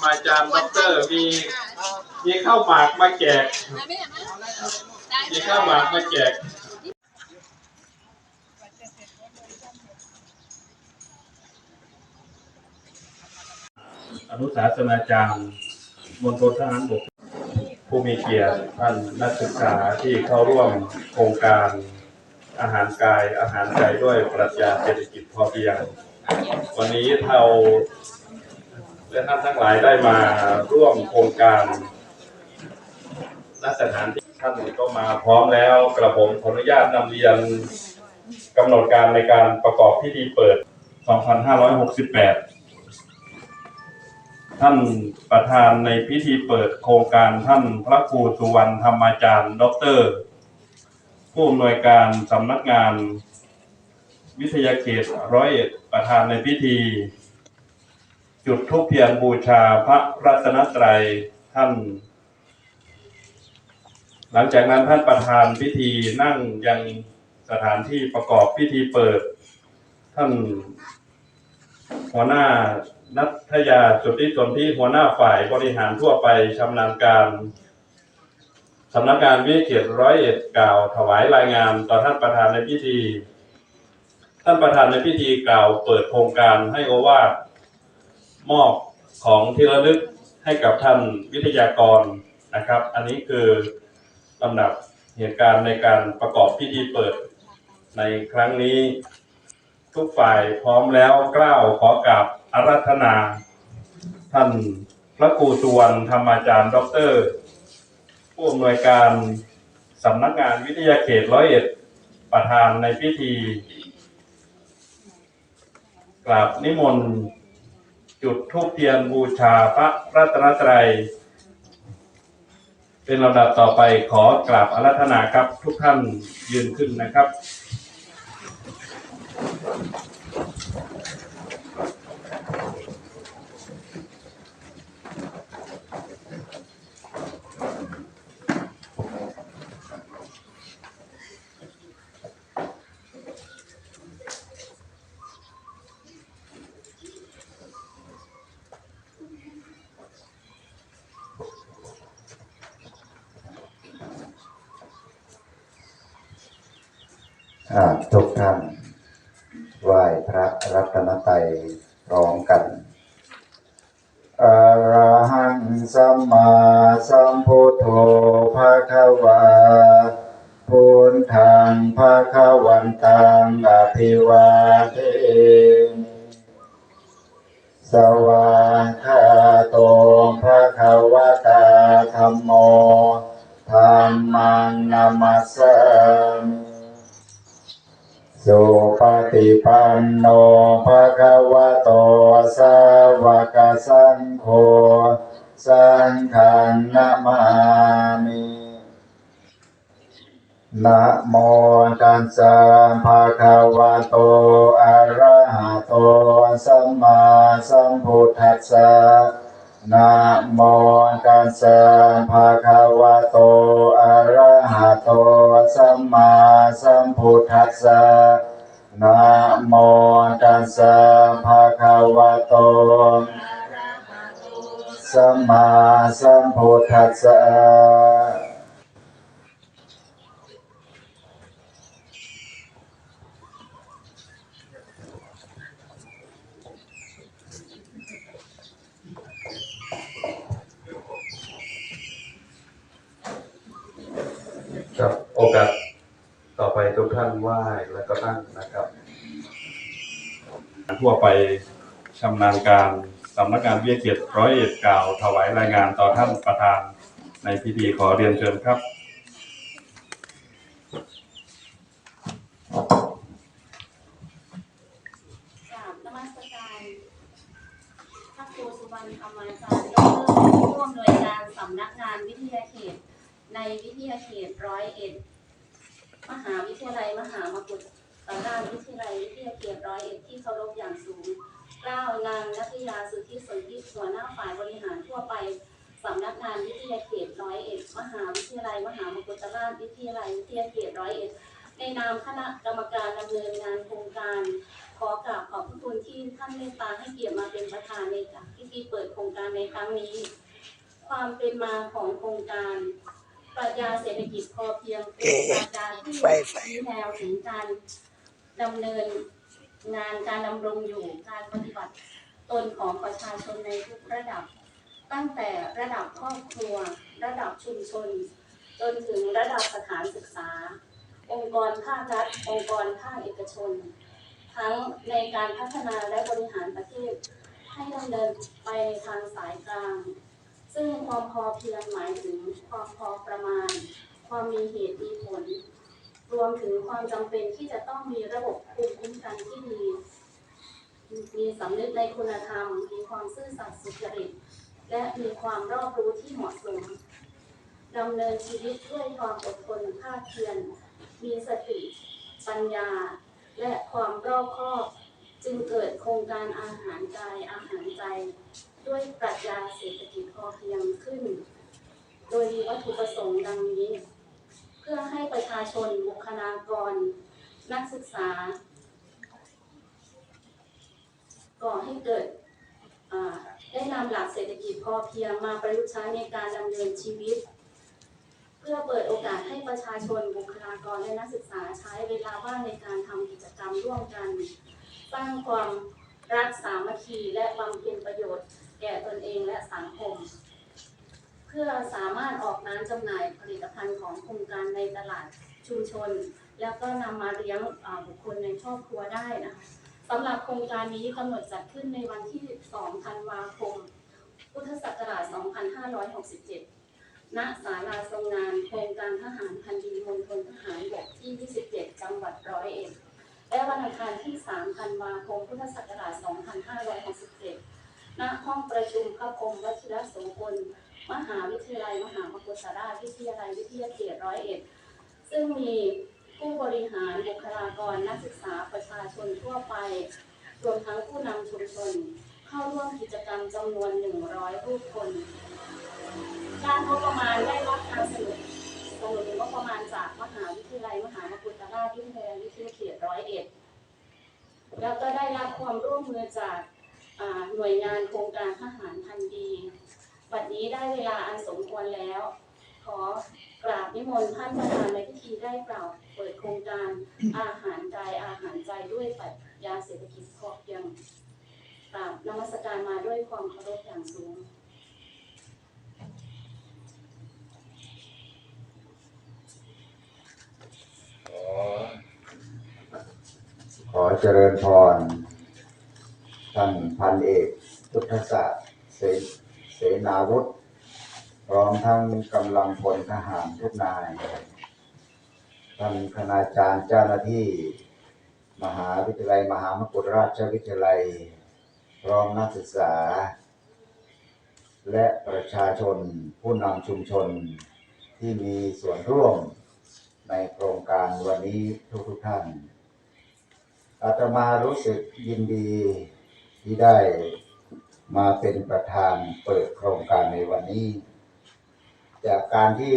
ำอาจารย์ด็อกเตอร์มีมีข้าวหมากมาแจกมีข้าวหมากมาแจกอนุสาสนาจารย์มณฑลทหารบกผู้มีเกียรติท่านนักศึกษาที่เข้าร่วมโครงการอาหารกายอาหารใจด้วยปรัชญาเศรษฐกิจพอเพียง วันนี้เรา และท่านทั้งหลายได้มาร่วมโครงการณสถานที่ท่านก็มาพร้อมแล้วกระผมขออนุญาตนำเรียนกำหนดการในการประกอบพิธีเปิด 2568 ท่านประธานในพิธีเปิดโครงการท่านพระครูสุวรรณธรรมาจารย์ด็อกเตอร์ผู้อำนวยการสำนักงาน วิทยาเขตร้อยเอ็ดประธานในพิธี จุดธูปเทียนบูชาพระรัตนตรัยท่าน หลังจากนั้นท่านประธานพิธีนั่งยังสถานที่ประกอบพิธีเปิด ท่านหัวหน้านัทยาสุทธิสนที่หัวหน้าฝ่ายบริหารทั่วไปชำนาญการสำนักงานวิทยาเขตร้อยเอ็ดกล่าวถวายรายงานต่อท่านประธานในพิธี ท่านประธานในพิธีกล่าวเปิดโครงการให้โอวาท มอบของที่ระลึกให้กับท่านวิทยากรนะครับ อันนี้คือลำดับเหตุการณ์ในการประกอบพิธีเปิดในครั้งนี้ ทุกฝ่ายพร้อมแล้วกล้าวขอกราบอารัธนา ท่านพระครูสุวรรณธรรมาจารย์ ดร ผู้อำนวยการสำนักงานวิทยาเขตร้อยเอ็ดประธานในพิธีกราบนิมนต์ จุดทูปเทียนบูชาพระรัตนตรัย เป็นลำดับต่อไปขอกราบอารัธนาครับทุกท่านยืนขึ้นนะครับ ทุกท่านไหว้พระรัตนตรัยร้อมกันอรหังสัมมาสัมพุทโธภะคะวาพุทธังภะคะวันตังอภิวาเทมิสวากขาโตภะคะวะตาธัมโมธัมมังนามัสส โนภะคะวะโตสาวกสังโฆสังฆังนะมามินะโมตัสสะภะคะวะโตอะระหะโตสัมมาสัมพุทธัสสะนะโมตัสสะภะคะวะโตอะระหะโตสัมมาสัมพุทธัสสะ นะโมตัสสะภะคะวะโตสัมมาสัมพุทธัสสะครับโอกาส ทุกท่านไหว้แล้วก็นั่งนะครับ ทั่วไปชำนาญการสำนักงานวิทยาเกียรติร้อยเอ็ดกล่าวถวายรายงานต่อท่านประธานในพิธีขอเรียนเชิญครับกราบนมัสการพระครูสุวรรณธรรมาจารย์ดรผู้อำนวยการสำนักงานวิทยาเขตในวิทยาเขตร้อยเอ็ด มหาวิทยาลัยมหามกุฏราชวิทยาลัยวิทยาเขตร้อยเอ็ดที่เคารพอย่างสูงกล้าวนางนัทยาสุทธิสนธิหัวหน้าฝ่ายบริหารทั่วไปสำนักงานวิทยาเขตร้อยเอ็ดมหาวิทยาลัยมหามกุฏราชวิทยาลัยวิทยาเขตร้อยเอ็ดในนามคณะกรรมการดำเนินงานโครงการ ขอกราบขอบพระคุณที่ท่านเมตตาให้เกียรติมาเป็นประธานในพิธีเปิดโครงการในครั้งนี้ ความเป็นมาของโครงการ ปรัชญาเศรษฐกิจพอเพียงเป็นปรัชญาที่ชี้แนวถึงการดำเนินงานการดำรงอยู่การปฏิบัติตนของประชาชนในทุกระดับ ตั้งแต่ระดับครอบครัว ระดับชุมชน จนถึงระดับสถานศึกษา องค์กรภาครัฐ องค์กรภาคเอกชน ทั้งในการพัฒนาและบริหารประเทศ ให้ดำเนินไปในทางสายกลาง ซึ่งความพอเพียงหมายถึงความพอประมาณ ความมีเหตุมีผล รวมถึงความจำเป็นที่จะต้องมีระบบภูมิคุ้มกันที่ดี มีสำนึกในคุณธรรม มีความซื่อสัตย์สุจริต และมีความรอบรู้ที่เหมาะสมดำเนินชีวิตด้วยความอดทนภาคเพียรมีสติ ปัญญา และความรอบคอบ จึงเกิดโครงการอาหารกายอาหารใจ ด้วยปรัชญาเศรษฐกิจพอเพียงขึ้น โดยมีวัตถุประสงค์ดังนี้ เพื่อให้ประชาชนบุคลากร นักศึกษา ก่อให้เกิดได้นำหลักเศรษฐกิจพอเพียงมาประยุกต์ใช้ในการดำเนินชีวิต เพื่อเปิดโอกาสให้ประชาชนบุคลากรและนักศึกษาใช้เวลาว่างในการทำกิจกรรมร่วมกัน สร้างความรักสามัคคีและบำเพ็ญประโยชน์ แก่ตนเองและสังคม เพื่อสามารถออกร้านจำหน่ายผลิตภัณฑ์ของโครงการในตลาดชุมชน แล้วก็นำมาเลี้ยงบุคคลในครอบครัวได้นะคะสำหรับโครงการนี้กำหนดจัดขึ้นในวันที่ 2 ธันวาคม พุทธศักราช 2567 ณ ศาลาทรงงาน โครงการทหารพันดีมณฑลทหารบกที่ 27 จังหวัดร้อยเอ็ด และวันอังคารที่ 3 ธันวาคม พุทธศักราช 2567 ณ ห้องประชุมพระพรมวชิรโสพลมหาวิทยาลัย มหามกุฏราชวิทยาลัยวิทยาเขตร้อยเอ็ด ซึ่งมีผู้บริหารบุคลากรนักศึกษาประชาชนทั่วไป รวมทั้งผู้นำชุมชน เข้าร่วมกิจกรรมจำนวน 100 รูปคนด้านงบประมาณได้รับการสนับสนุนงบประมาณจากมหาวิทยาลัย มหามกุฏราชวิทยาลัยวิทยาเขต ร้อยเอ็ดแล้วก็ได้รับความร่วมมือจากหน่วยงานโครงการทหารพันดีบัดนี้ได้เวลาอันสมควรแล้ว ขอกราบนิมนต์ท่านประธานในพิธีได้กล่าวเปิดโครงการอาหารกายอาหารใจด้วยปรัชญาเศรษฐกิจพอเพียงกราบนมัสการมาด้วยความเคารพอย่างสูงขอ เจริญพร ท่านพันเอกพุทธศาสตร์เสเสนาวุฒิพร้อมทั้งกำลังพลทหารทุกนาย ท่านคณาจารย์เจ้าหน้าที่ มหาวิทยาลัย มหามกุฏราชวิทยาลัย พร้อมนักศึกษา และประชาชนผู้นำชุมชนที่มีส่วนร่วมในโครงการวันนี้ทุกๆท่าน อาตมารู้สึกยินดีที่ได้มาเป็นประธานเปิดโครงการในวันนี้ จากการที่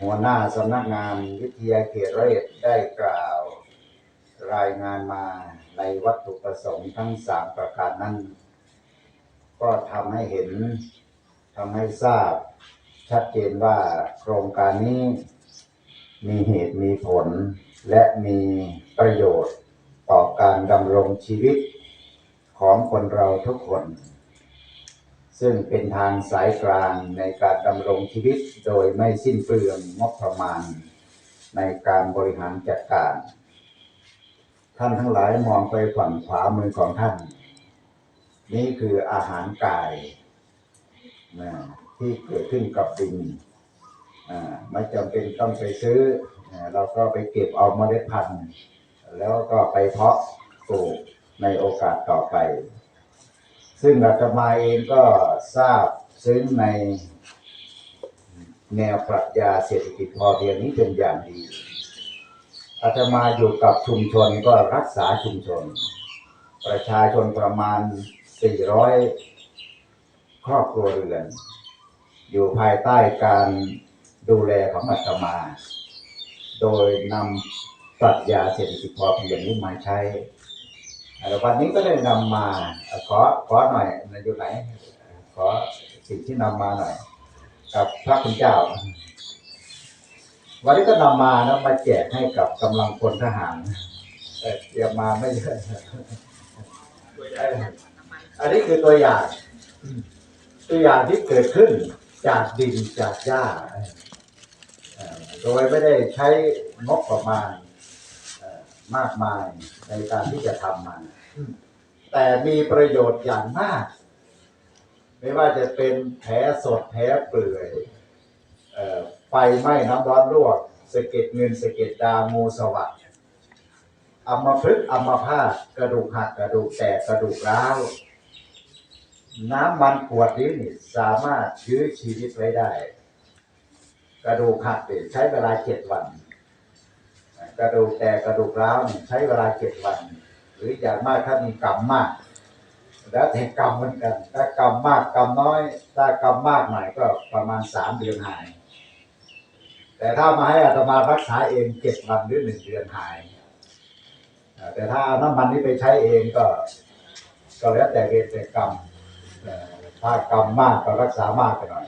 หัวหน้าสำนักงานวิทยาเขตเอ็ดได้กล่าวรายงานมาในวัตถุประสงค์ทั้งสามประการนั้น ก็ทำให้เห็นทำให้ทราบ ชัดเจนว่าโครงการนี้มีเหตุมีผล และมีประโยชน์ต่อการดำรงชีวิตของคนเราทุกคน ซึ่งเป็นทางสายกลางในการดำรงชีวิตโดยไม่สิ้นเปลืองงบประมาณ ในการบริหารจัดการ ท่านทั้งหลายมองไปฝั่งขวามือของท่าน นี่คืออาหารกายที่เกิดขึ้นกับดินอ่าไม่จำเป็นต้องไปซื้อ เราก็ไปเก็บเอาเมล็ดพันธุ์ แล้วก็ไปเพาะปลูกในโอกาสต่อไป ซึ่งอาตมาเองก็ทราบซึ้งในแนวปรัชญาเศรษฐกิจพอเพียงนี้เป็นอย่างดี อาตมาอยู่กับชุมชนก็รักษาชุมชน ประชาชนประมาณ 400 ครอบครัวเรือน อยู่ภายใต้การดูแลของอาตมา โดยนำปรัชญาเศรษฐกิจพอเพียงนี้มาใช้แล้ววันนี้ก็ได้นำมาขอขอหน่อยนะอยู่ไหนขอสิ่งที่นำมาหน่อย กับพระคุณเจ้า วันนี้ก็นำมานะมาแจกให้กับกำลังพลทหารเตรียมมาไม่เยอะอันนี้คือตัวอย่าง ตัวอย่างที่เกิดขึ้นจากดินจากหญ้า โดยไม่ได้ใช้งบประมาณมากมายในการที่จะทำมัน แต่มีประโยชน์อย่างมาก ไม่ว่าจะเป็นแผลสดแผลเปื่อยไฟไหม้น้ำร้อนลวกสะเก็ดเงินสะเก็ดดางูสวัสดอัมพฤกษ์อัมพาตกระดูกหักกระดูกแตกกระดูกร้าวน้ำมันขวดนี้สามารถยื้อชีวิตไว้ได้ ระดูกหักเนี่ยใช้เวลาเจ็ดวัน กระดูกแตกกระดูกร้าวใช้เวลาเจ็ดวัน หรืออย่างมากถ้ามีกรรมมาก แล้วแต่กรรมเหมือนกัน ถ้ากรรมมากกรรมน้อย ถ้ากรรมมากหน่อยก็ประมาณสามเดือนหาย แต่ถ้ามาให้อาตมารักษาเองเจ็ดวันหรือหนึ่งเดือนหาย แต่ถ้าเอาน้ำมันนี้ไปใช้เองก็ ก็แล้วแต่เวรแต่กรรมถ้ากรรมมากก็รักษามากไปหน่อย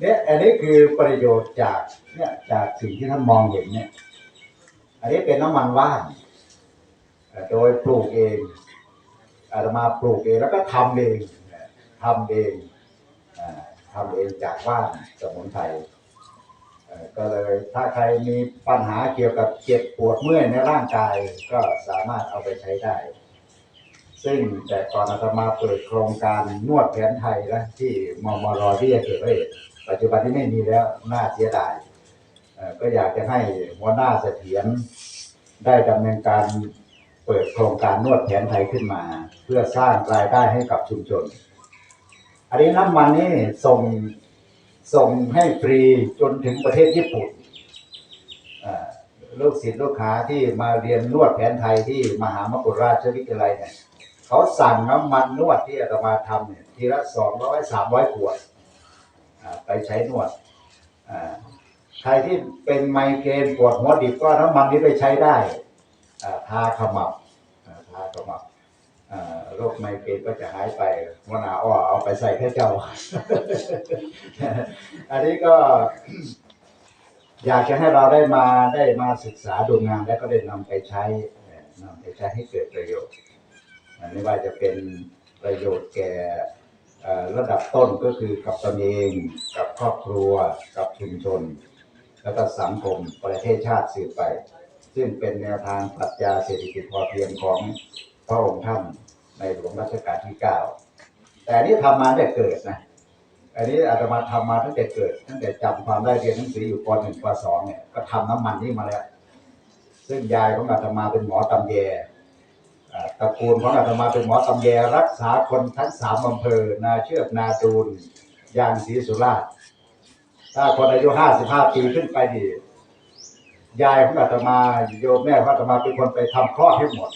เนี่ยอันนี้คือประโยชน์จากเนี่ยจากสิ่งที่ท่านมองเห็นเนี่ย อันนี้เป็นน้ำมันว่านโดยปลูกเองอาตมาปลูกเองแล้วก็ทำเองทำเองอ่าทำเองจากว่านสมุนไพรก็เลยถ้าใครมีปัญหาเกี่ยวกับเจ็บปวดเมื่อยในร่างกายก็สามารถเอาไปใช้ได้ ซึ่งแต่ก่อนอาตมาเปิดโครงการนวดแผนไทยนะที่มมรที่จะเกิดไว้ ปัจจุบันที่ไม่มีแล้วน่าเสียดายก็อยากจะให้หัวหน้าเสถียรได้ดำเนินการเปิดโครงการนวดแผนไทยขึ้นมา เพื่อสร้างรายได้ให้กับชุมชน อันนี้น้ำมันนี่ส่งส่งให้ฟรีจนถึงประเทศญี่ปุ่นลูกศิษย์ลูกค้าที่มาเรียนนวดแผนไทยที่มหามกุฎราชวิทยาลัยเนี่ยเขาสั่งน้ำมันนวดที่อาตมาทำเนี่ยทีละสองร้อยสามร้อยขวด ไปใช้นวดใครที่เป็นไมเกรนปวดหัวดิบก็น้ำมันนี้ไปใช้ได้ทาขมับทาขมับโรคไมเกรนก็จะหายไปหัวหน้าอ้อเอาไปใส่แค่เจ้า อันนี้ก็ อยากจะให้เราได้มาได้มาศึกษาดูงานแล้วก็ได้นำไปใช้นำไปใช้ให้เกิดประโยชน์ไม่ว่าจะเป็นประโยชน์แก่ ระดับต้นก็คือกับตนเองกับครอบครัว กับชุมชน แล้วก็สังคมประเทศชาติสืบไป ซึ่งเป็นแนวทางปรัชญาเศรษฐกิจพอเพียงของพระองค์ท่านในหลวงรัชกาลที่เก้าแต่นนี้ทำมาตั้งแต่เกิดนะอันนี้อาตมาทำมาตั้งแต่เกิด ตั้งแต่จำความได้เรียนหนังสืออยู่ปหนึ่งปสองเนี่ยก็ทำน้ำมันนี่มาแล้ว ซึ่งยายของอาตมาเป็นหมอตำแย ตระกูลของอาตมาเป็นหมอตำแยรักษาคนทั้งสามอำเภอ นาเชือกนาดูนยางศรีสุราษฎร์ถ้าคนอายุห้าสิบห้าปีขึ้นไปดียายของอาตมาโยมแม่ของอาตมาเป็นคนไปทำคลอดให้หมด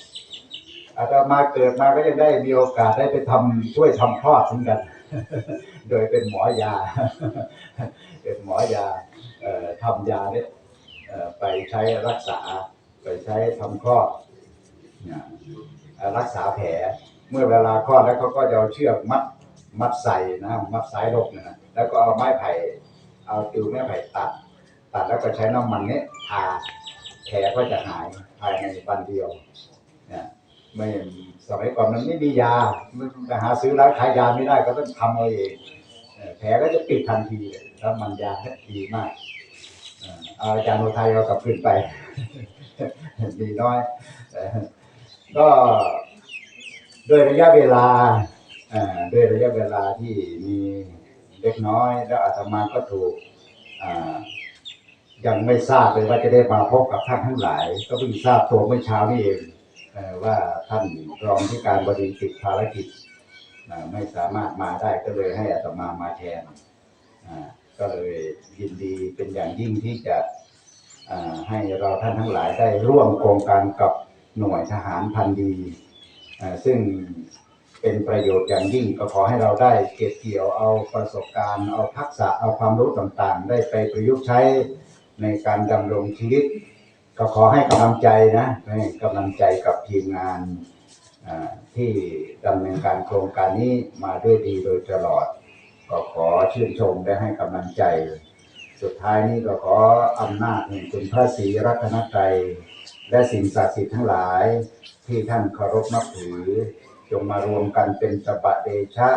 อาตมาเกิดมาก็ยังได้มีโอกาสได้ไปทำช่วยทำคลอดเหมือนกัน โดยเป็นหมอยา เป็นหมอยาเอ่อทำยาเนี่ยไปใช้รักษา ไปใช้ทำคลอด เนี่ยรักษาแผลเมื่อเวลาคลอดแล้วเขาก็จะเอาเชือกมัดมัดใส่นะมัดสายรกนะแล้วก็เอาไม้ไผ่เอาติวไม้ไผ่ตัด ตัดแล้วก็ใช้น้ำมันเนี้ยทาแผลก็จะหายภายในวันเดียวเนี่ยไม่สมัยก่อนมันไม่มียามันไปหาซื้อร้านขายยาไม่ได้ก็ต้องทำเอาเองแผลก็จะปิดทันทีถ้ามันยาดีมากอาจารย์โอไทยเอากลับคืนไป ดีน้อย ก็ด้วยระยะเวลาด้วยระยะเวลาที่มีเล็กน้อย แล้วอาตมาก็ถูกยังไม่ทราบเลยว่าจะได้มาพบกับท่านทั้งหลาย ก็เพิ่งทราบตัวเมื่อเช้านี่เองว่าท่านรองที่การบดีติดภารกิจไม่สามารถมาได้ก็เลยให้อาตมามาแทนก็เลยยินดีเป็นอย่างยิ่งที่จะให้เราท่านทั้งหลายได้ร่วมโครงการกับ หน่วยทหารพันดีซึ่งเป็นประโยชน์อย่างยิ่งก็ขอให้เราได้เก็บเกี่ยวเอาประสบการณ์ เอาทักษะเอาความรู้ต่างๆ ได้ไปประยุกต์ใช้ในการดำรงชีวิต ก็ขอให้กำลังใจนะให้กำลังใจกับทีมงานที่ดำเนินการโครงการนี้มาด้วยดีโดยตลอด ก็ขอชื่นชมและให้กำลังใจ สุดท้ายนี้ก็ขออำนาจแห่งคุณพระศรีรัตนตรัย และสิ่งศักดิ์สิทธิ์ทั้งหลาย ที่ท่านเคารพนับถือ จงมารวมกันเป็นสปะเดชะ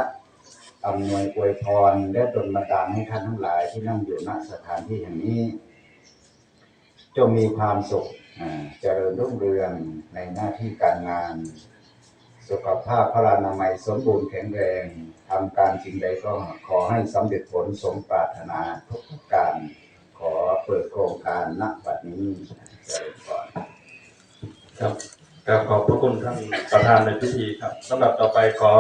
อำนวยอวยพรและดลบันดาลให้ท่านทั้งหลายที่นั่งอยู่ณสถานที่แห่งนี้ จงมีความสุขเจริญรุ่งเรืองในหน้าที่การงาน สุขภาพพลานามัยสมบูรณ์แข็งแรงทำการสิ่งใดก็ขอให้สำเร็จผลสมปรารถนาทุกการ ขอเปิดโครงการณบัดนี้เจริญพร ครับกราบขอบพระคุณท่านประธานในพิธีครับสำหรับต่อไปขอ